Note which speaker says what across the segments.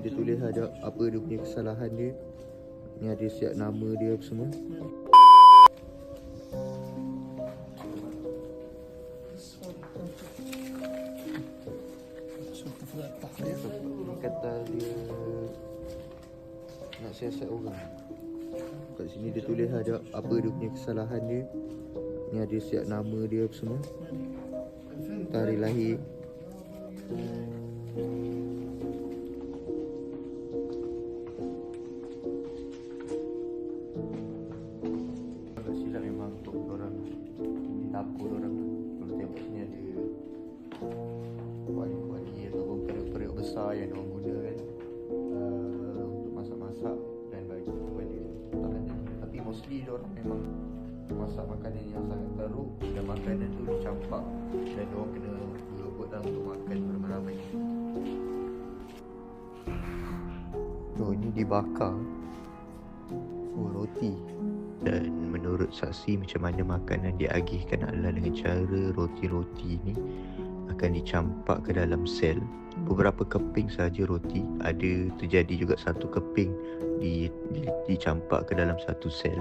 Speaker 1: dia tulis ada apa dia punya kesalahan dia. Ni ada siap nama dia apa semua. Kata dia nak siasat orang. Kat sini dia tulis ada apa dia punya kesalahan dia. Ni ada siap nama dia apa semua. Tarikh lahir. Besar yang orang guna kan. Uh, untuk masak-masak dan bagi tahanan tapi mostly orang memang masak makanan yang sangat teruk. Dan makanan tu dicampak dan orang kena berebut lah untuk makan beramai-ramai. Oh ini dibakar. Oh roti. Dan menurut saksi macam mana makanan diagihkan adalah dengan cara roti-roti ni akan dicampak ke dalam sel. Beberapa keping saja roti. Ada terjadi juga satu keping di, di dicampak ke dalam satu sel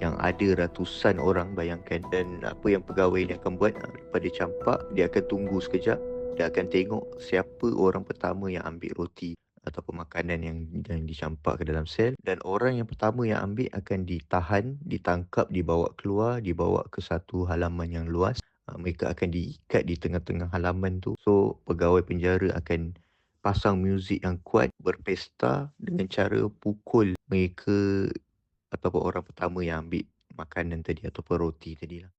Speaker 1: yang ada ratusan orang bayangkan. Dan apa yang pegawai ni akan buat lepas dia campak dia akan tunggu sekejap. Dia akan tengok siapa orang pertama yang ambil roti ataupun makanan yang, yang dicampak ke dalam sel. Dan orang yang pertama yang ambil akan ditahan, ditangkap, dibawa keluar, dibawa ke satu halaman yang luas. Uh, mereka akan diikat di tengah-tengah halaman tu. So pegawai penjara akan pasang muzik yang kuat, berpesta dengan cara pukul mereka ataupun orang pertama yang ambil makanan tadi ataupun roti tadi lah.